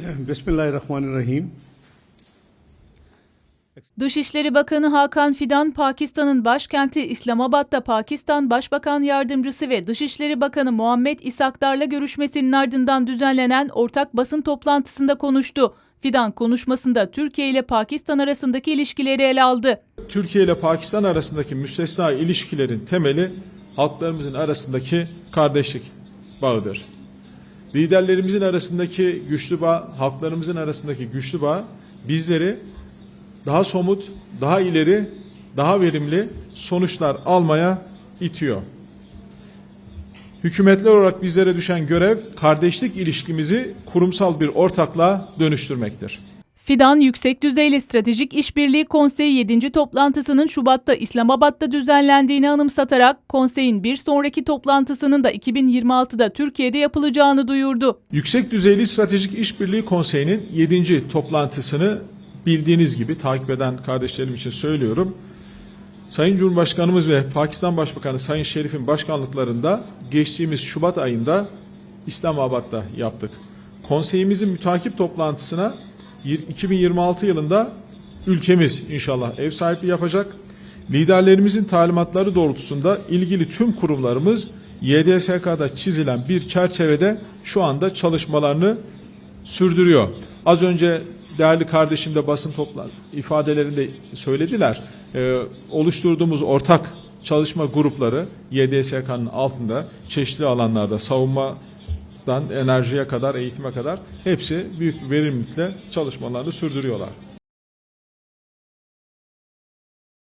Bismillahirrahmanirrahim. Dışişleri Bakanı Hakan Fidan, Pakistan'ın başkenti İslamabad'da Pakistan Başbakan Yardımcısı ve Dışişleri Bakanı Muhammed İsakdar'la görüşmesinin ardından düzenlenen ortak basın toplantısında konuştu. Fidan konuşmasında Türkiye ile Pakistan arasındaki ilişkileri ele aldı. Türkiye ile Pakistan arasındaki müstesna ilişkilerin temeli halklarımızın arasındaki kardeşlik bağıdır. Liderlerimizin arasındaki güçlü bağ, halklarımızın arasındaki güçlü bağ bizleri daha somut, daha ileri, daha verimli sonuçlar almaya itiyor. Hükümetler olarak bizlere düşen görev kardeşlik ilişkimizi kurumsal bir ortaklığa dönüştürmektir. Fidan, Yüksek Düzeyli Stratejik İşbirliği Konseyi 7. toplantısının Şubat'ta İslamabad'da düzenlendiğini anımsatarak konseyin bir sonraki toplantısının da 2026'da Türkiye'de yapılacağını duyurdu. Yüksek Düzeyli Stratejik İşbirliği Konseyi'nin 7. toplantısını bildiğiniz gibi takip eden kardeşlerim için söylüyorum. Sayın Cumhurbaşkanımız ve Pakistan Başbakanı Sayın Şerif'in başkanlıklarında geçtiğimiz Şubat ayında İslamabad'da yaptık. Konseyimizin mütakip toplantısına 2026 yılında ülkemiz inşallah ev sahipliği yapacak. Liderlerimizin talimatları doğrultusunda ilgili tüm kurumlarımız YDSK'da çizilen bir çerçevede şu anda çalışmalarını sürdürüyor. Az önce değerli kardeşim de basın toplan ifadelerinde söylediler. Ee, oluşturduğumuz ortak çalışma grupları YDSK'nın altında çeşitli alanlarda savunmadan enerjiye kadar eğitime kadar hepsi büyük verimlilikle çalışmalarını sürdürüyorlar.